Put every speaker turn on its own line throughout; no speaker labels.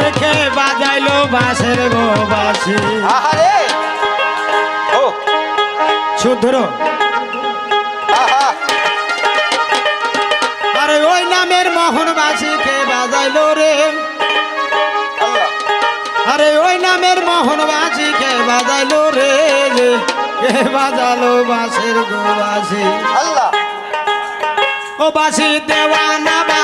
রেখে বাজাইলো বাসের গো
বাসি
শুদ্ধর। আরে ওই নামের মোহন বাসিকে বাজাইলো রে। আরে ওই নামের মোহন বাসিকে বাজাইলো রে। কে বাজালো বাসের গো বাসি
আল্লাহ।
ও বাসি দেওয়ানা বা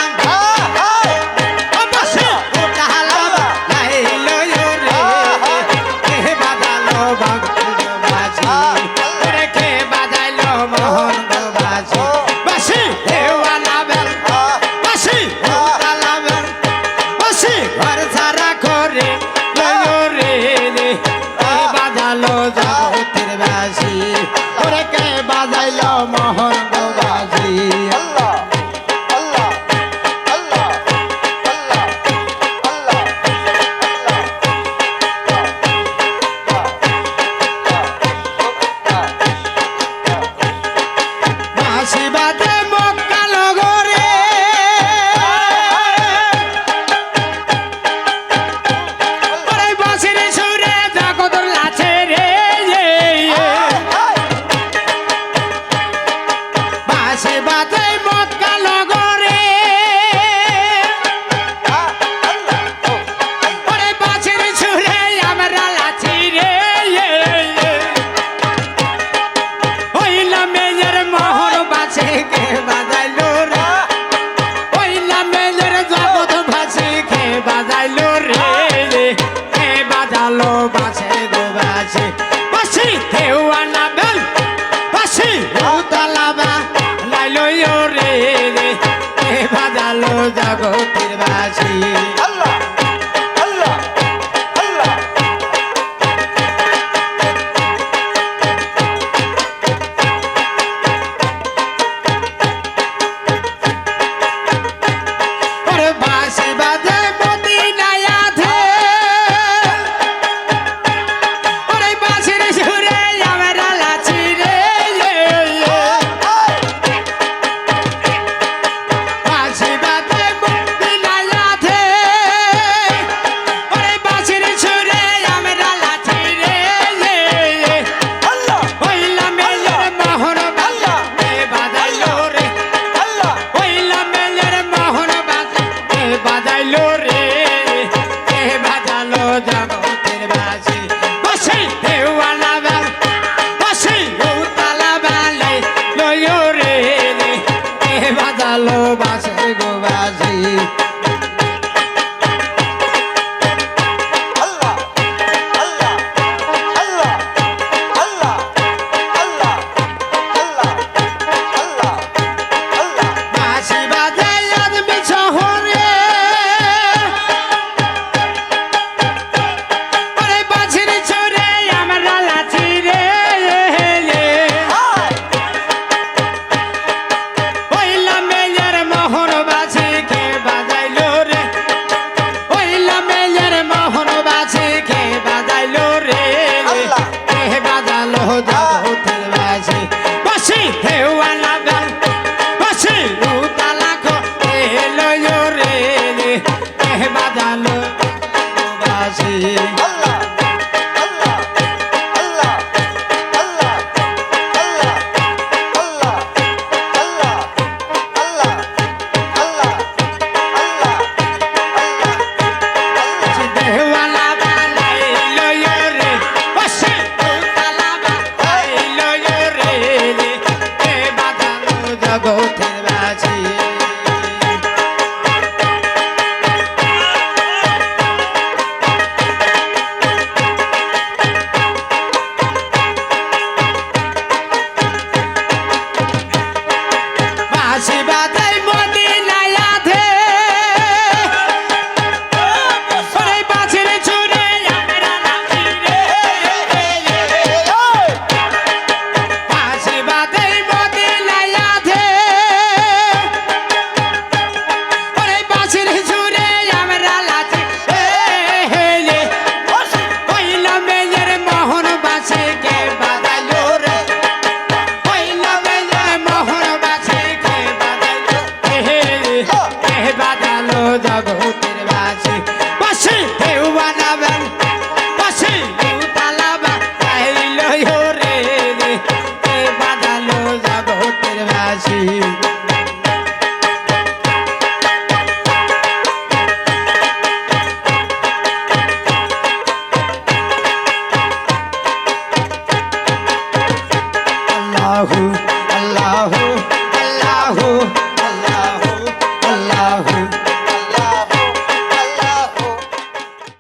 ওরে কে বাজাইল মহ? ভালোবাসে গো বাজি go ಬಾಹು